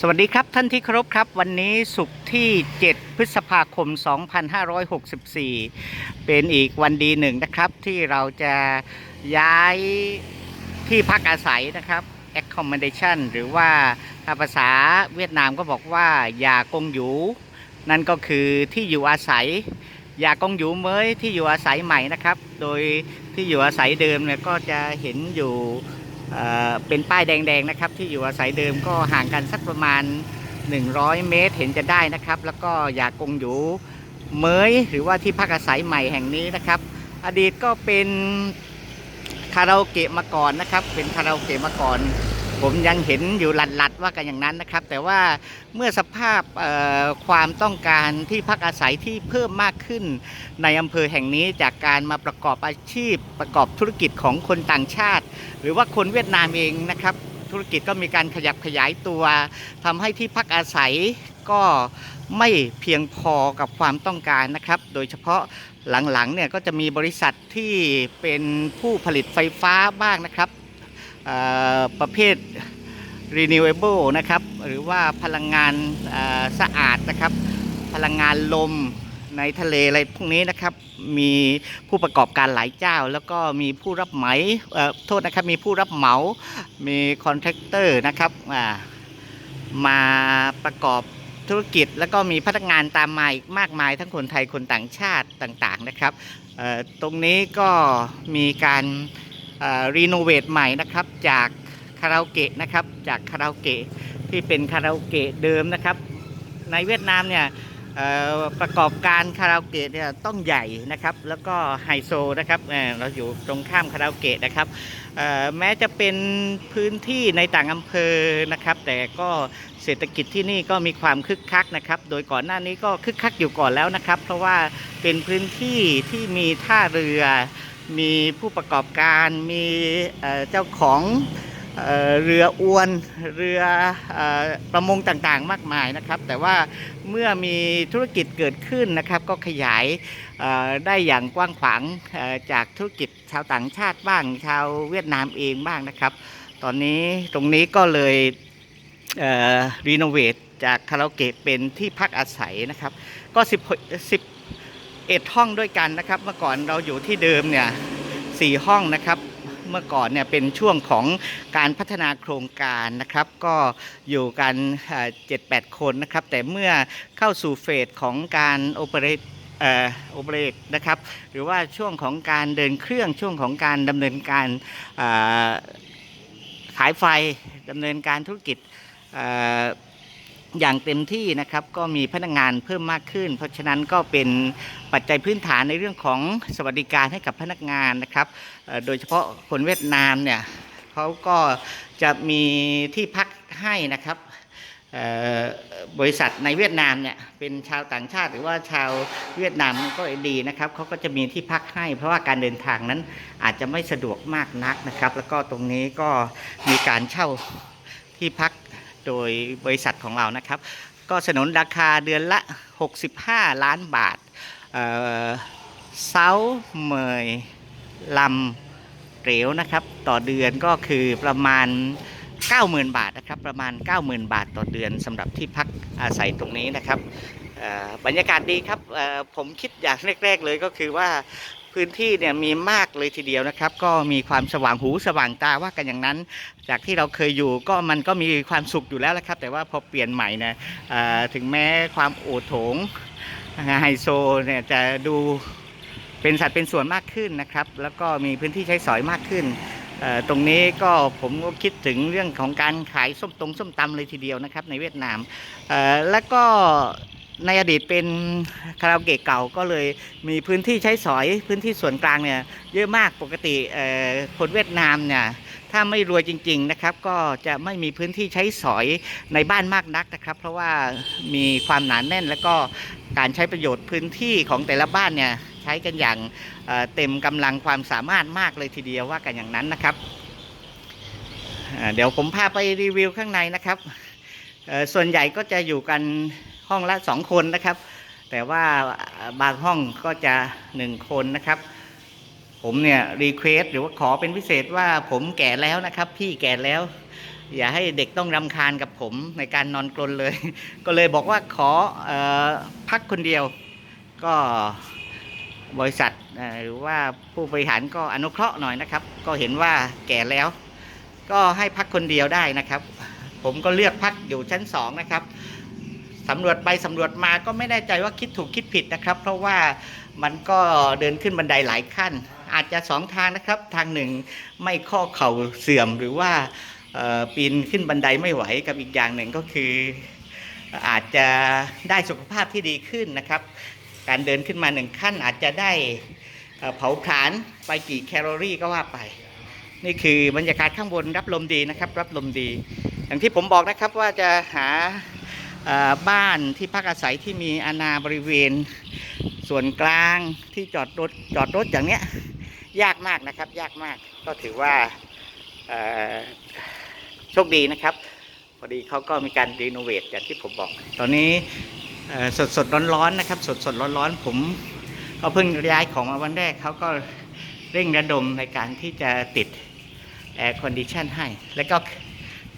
สวัสดีครับท่านที่เคารพครับ วันนี้ศุกร์ที่ 7 พฤษภาคม 2564 เป็นอีกวันดีหนึ่งนะครับ ที่เราจะย้ายที่พักอาศัยนะครับ accommodation หรือว่าถ้าภาษาเวียดนามก็บอกว่า ยากงหยูนั่นก็คือที่อยู่อาศัย ยากงหยูเมยที่อยู่อาศัยใหม่นะครับ โดยที่อยู่อาศัยเดิมเนี่ยก็จะเห็นอยู่ เป็นป้ายแดงๆนะครับ ที่อยู่อาศัยเดิมก็ห่างกันสักประมาณ 100 เมตรเห็นจะได้นะครับ แล้วก็อยากกงอยู่เมยหรือว่าที่พักอาศัยใหม่แห่งนี้นะครับ อดีตก็เป็นคาราโอเกะมาก่อนนะครับ เป็นคาราโอเกะมาก่อน ผมยังเห็นอยู่หลัดๆว่ากันอย่างนั้นนะครับ แต่ว่าเมื่อสภาพความต้องการที่พักอาศัยที่เพิ่มมากขึ้น ในอำเภอแห่งนี้จากการมาประกอบอาชีพ ประกอบธุรกิจของคนต่างชาติ หรือว่าคนเวียดนามเองนะครับ ธุรกิจก็มีการขยับขยายตัวทำให้ที่พักอาศัยก็ไม่เพียงพอกับความต้องการนะครับ โดยเฉพาะหลังๆเนี่ยก็จะมีบริษัทที่เป็นผู้ผลิตไฟฟ้าบ้างนะครับ ประเภท renewable นะครับ หรือว่าพลังงานสะอาดนะครับ พลังงานลมในทะเลอะไรพวกนี้นะครับมีผู้ประกอบการหลายเจ้า แล้วก็มีผู้รับไหมเอ่อโทษนะครับมีผู้รับเหมามีคอนแทคเตอร์นะครับมาประกอบธุรกิจ แล้วก็มีพนักงานตามมาอีกมากมายทั้งคนไทยคนต่างชาติต่างๆนะครับตรงนี้ก็มีการ รีโนเวทใหม่นะครับจากคาราโอเกะนะครับจากคาราโอเกะที่เป็นคาราโอเกะเดิมนะครับ ในเวียดนามเนี่ยประกอบการคาราโอเกะเนี่ยต้องใหญ่นะครับ แล้วก็ไฮโซนะครับเราอยู่ตรงข้ามคาราโอเกะนะครับแม้จะเป็นพื้นที่ในต่างอำเภอนะครับ แต่ก็เศรษฐกิจที่นี่ก็มีความคึกคักนะครับ โดยก่อนหน้านี้ก็คึกคักอยู่ก่อนแล้วนะครับ เพราะว่าเป็นพื้นที่ที่มีท่าเรือ มีผู้ประกอบการมีเจ้าของเรืออวนเรือประมงต่างๆ มากมายนะครับ แต่ว่าเมื่อมีธุรกิจเกิดขึ้นนะครับ ก็ขยายได้อย่างกว้างขวางจากธุรกิจชาวต่างชาติบ้างชาวเวียดนามเองบ้างนะครับ ตอนนี้ตรงนี้ก็เลยรีโนเวทจากคาราโอเกะเป็นที่พักอาศัยนะครับ ก็ 10 11 ห้องด้วยกันนะครับ เมื่อก่อนเราอยู่ที่เดิมเนี่ยสี่ห้องนะครับ เมื่อก่อนเนี่ยเป็นช่วงของการพัฒนาโครงการนะครับ ก็อยู่กันเจ็ดแปดคนนะครับ แต่เมื่อเข้าสู่เฟสของการโอเปเรตโอเปเรตนะครับ หรือว่าช่วงของการเดินเครื่องช่วงของการดำเนินการขายไฟดำเนินการธุรกิจ อย่างเต็มที่นะครับก็มีพนักงานเพิ่มมากขึ้น เพราะฉะนั้นก็เป็นปัจจัยพื้นฐานในเรื่องของสวัสดิการให้กับพนักงานนะครับ โดยเฉพาะคนเวียดนามเนี่ยเขาก็จะมีที่พักให้นะครับบริษัทในเวียดนามเนี่ยเป็นชาวต่างชาติหรือว่าชาวเวียดนามก็ดีนะครับเขาก็จะมีที่พักให้ เพราะว่าการเดินทางนั้นอาจจะไม่สะดวกมากนักนะครับ แล้วก็ตรงนี้ก็มีการเช่าที่พัก โดยบริษัทของเรานะครับ ก็สนนราคาเดือนละ 65 ล้านบาทเซาเมยลำเหลวนะครับ ต่อเดือนก็คือประมาณ 90,000 บาทนะครับ ประมาณ 90,000 บาทต่อเดือนสำหรับที่พักอาศัยตรงนี้นะครับบรรยากาศดีครับผมคิดอย่างแรก ๆ เลยก็คือว่า พื้นที่เนี่ยมีมากเลยทีเดียวนะครับ ก็มีความสว่างหูสว่างตาว่ากันอย่างนั้น จากที่เราเคยอยู่ก็มันก็มีความสุขอยู่แล้วละครับ แต่ว่าพอเปลี่ยนใหม่นี่ยเอ่อถึงแม้ความโอโถงไฮโซเนี่ยจะดูเป็นสัดเป็นส่วนมากขึ้นนะครับ แล้วก็มีพื้นที่ใช้สอยมากขึ้นตรงนี้ก็ผมก็คิดถึงเรื่องของการขายส้มตรงส้มตำเลยทีเดียวนะครับในเวียดนามแล้วก็ ในอดีตเป็นคาราโอเกะเก่าก็เลยมีพื้นที่ใช้สอยพื้นที่ส่วนกลางเนี่ยเยอะมากปกติคนเวียดนามเนี่ยถ้าไม่รวยจริง ๆนะครับ ก็จะไม่มีพื้นที่ใช้สอยในบ้านมากนักนะครับ เพราะว่ามีความหนาแน่นแล้วก็การใช้ประโยชน์พื้นที่ของแต่ละบ้านเนี่ยใช้กันอย่างเเต็มกำลังความสามารถมากเลยทีเดียวว่ากันอย่างนั้นนะครับเดี๋ยวผมพาไปรีวิวข้างในนะครับส่วนใหญ่ก็จะอยู่กัน ห้องละสองคนนะครับ แต่ว่าบางห้องก็จะหนึ่งคนนะครับ ผมเนี่ยรีเควสหรือว่าขอเป็นพิเศษว่าผมแก่แล้วนะครับ พี่แก่แล้ว อย่าให้เด็กต้องรำคาญกับผมในการนอนกลนเลย ก็เลยบอกว่าขอออพักคนเดียวก็บริษัทหรือว่าผู้บริหารก็อนุเคราะห์หน่อยนะครับ ก็เห็นว่าแก่แล้ว ก็ให้พักคนเดียวได้นะครับ ผมก็เลือกพักอยู่ชั้นสองนะครับ สำรวจไปสำรวจมาก็ไม่แน่ใจว่าคิดถูกคิดผิดนะครับ เพราะว่ามันก็เดินขึ้นบันไดหลายขั้น อาจจะสองทางนะครับ ทางหนึ่งไม่ข้อเข่าเสื่อมหรือว่าปีนขึ้นบันไดไม่ไหวกับอีกอย่างหนึ่งก็คือ อาจจะได้สุขภาพที่ดีขึ้นนะครับ การเดินขึ้นมาหนึ่งขั้นอาจจะได้เผาผลาญไปกี่แคลอรี่ก็ว่าไป นี่คือบรรยากาศข้างบนรับลมดีนะครับ รับลมดี อย่างที่ผมบอกนะครับว่าจะหา บ้านที่พักอาศัยที่มีอาณาบริเวณ ส่วนกลางที่จอดรถจอดรถอย่างเนี้ยยากมากนะครับ ยากมากก็ถือว่าโชคดีนะครับพอดีเขาก็มีการรีโนเวทอย่างที่ผมบอก ตอนนี้สดสดร้อนร้อนๆนะครับ สดสดร้อนร้อนๆผมก็เพิ่งย้ายของมาวันแรกเขาก็เร่งระดมในการที่จะติดแอร์คอนดิชันให้ แล้วก็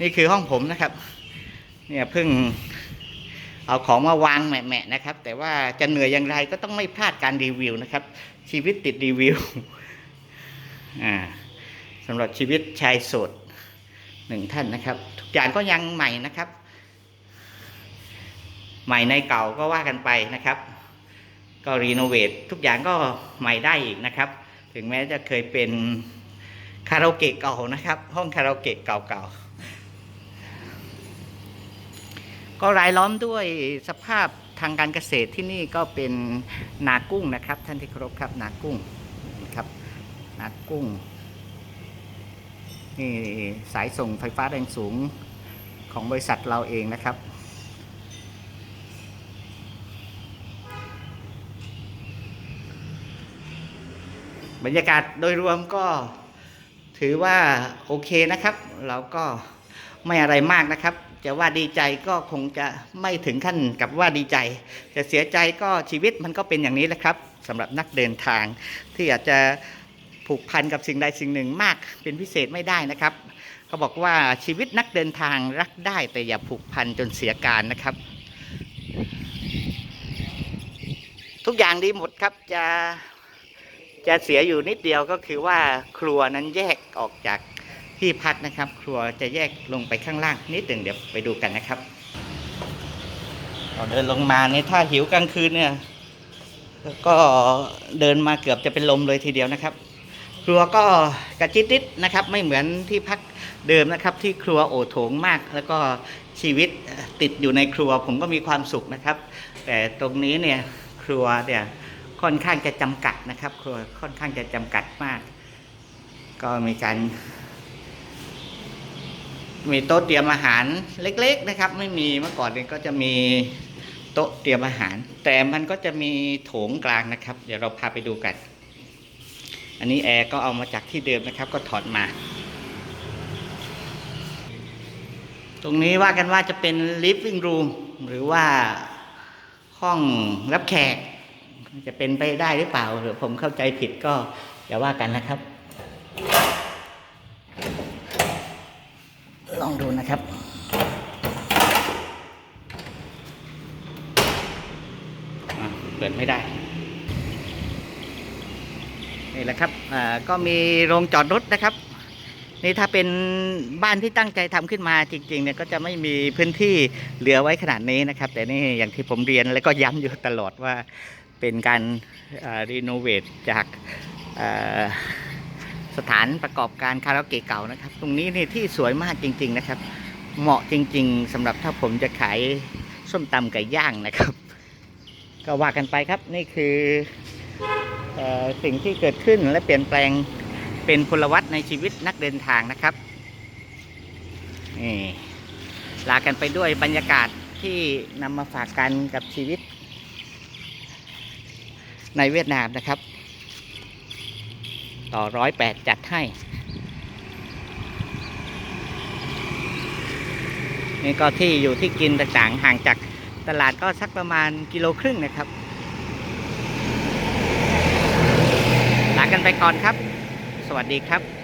นี่คือห้องผมนะครับ เนี่ยเพิ่ง เอาของมาวางแหมะๆนะครับ แต่ว่าจะเหนื่อยอย่างไรก็ต้องไม่พลาดการรีวิวนะครับ ชีวิตติดรีวิวอ่าสำหรับชีวิตชายโสดหนึ่งท่านนะครับ ทุกอย่างก็ยังใหม่นะครับ ใหม่ในเก่าก็ว่ากันไปนะครับ ก็รีโนเวททุกอย่างก็ใหม่ได้อีกนะครับ ถึงแม้จะเคยเป็นคาราโอเกะเก่านะครับ ห้องคาราโอเกะเก่าๆ ก็รายล้อมด้วยสภาพทางการเกษตรที่นี่ก็เป็นนากุ้งนะครับ ท่านที่เคารพครับนากุ้งนะครับนากุ้งนี่สายส่งไฟฟ้าแรงสูงของบริษัทเราเองนะครับ บรรยากาศโดยรวมก็ถือว่าโอเคนะครับ เราก็ไม่อะไรมากนะครับ จะว่าดีใจก็คงจะไม่ถึงขั้นกับว่าดีใจ จะเสียใจก็ชีวิตมันก็เป็นอย่างนี้แหละครับสำหรับนักเดินทาง ที่อาจจะผูกพันกับสิ่งใดสิ่งหนึ่งมากเป็นพิเศษไม่ได้นะครับเขาบอกว่าชีวิตนักเดินทางรักได้แต่อย่าผูกพันจนเสียการนะครับ ทุกอย่างดีหมดครับจะจะเสียอยู่นิดเดียวก็คือว่าครัวนั้นแยกออกจาก ที่พักนะครับ ครัวจะแยกลงไปข้างล่างนิดหนึ่งเดี๋ยวไปดูกันนะครับเราเดินลงมาเนี่ยถ้าหิวกลางคืนเนี่ยก็เดินมาเกือบจะเป็นลมเลยทีเดียวนะครับ ครัวก็กระจิตนิดนะครับ ไม่เหมือนที่พักเดิมนะครับ ที่ครัวโอโถงมาก แล้วก็ชีวิตติดอยู่ในครัวผมก็มีความสุขนะครับ แต่ตรงนี้เนี่ยครัวเนี่ยค่อนข้างจะจำกัดนะครับ ครัวค่อนข้างจะจำกัดมาก ก็มีการ มีโต๊ะเตรียมอาหารเล็ก ๆนะครับ ไม่มีเมื่อก่อนเนี่ยก็จะมีโต๊ะเตรียมอาหาร แต่มันก็จะมีโถงกลางนะครับ เดี๋ยวเราพาไปดูกัน อันนี้แอร์ก็เอามาจากที่เดิมนะครับ ก็ถอดมา ตรงนี้ว่ากันว่าจะเป็น living room หรือว่าห้องรับแขก จะเป็นไปได้หรือเปล่าหรือผมเข้าใจผิดก็อย่าว่ากันนะครับ ลองดูนะครับเปิดไม่ได้ นี่แหละครับอ่าก็มีโรงจอดรถนะครับ นี่ถ้าเป็นบ้านที่ตั้งใจทำขึ้นมาจริงๆเนี่ยก็จะไม่มีพื้นที่เหลือไว้ขนาดนี้นะครับ แต่นี่อย่างที่ผมเรียนแล้วก็ย้ำอยู่ตลอดว่าเป็นการรีโนเวทจากอ่า สถานประกอบการคาราโอเกะเก่านะครับ ตรงนี้นี่ที่สวยมากจริง ๆนะครับ เหมาะจริง ๆสำหรับถ้าผมจะขายส้มตำไก่ย่างนะครับ ก็ว่ากันไปครับนี่คือเออสิ่งที่เกิดขึ้นและเปลี่ยนแปลงเป็นพลวัตในชีวิตนักเดินทางนะครับนี่ลากันไปด้วยบรรยากาศที่นำมาฝากกันกับชีวิตในเวียดนามนะครับ ต่อร้อยแปดจัดให้ นี่ก็ที่อยู่ที่กินต่างๆห่างจากตลาดก็สักประมาณกิโลครึ่งนะครับลากันไปก่อนครับ สวัสดีครับ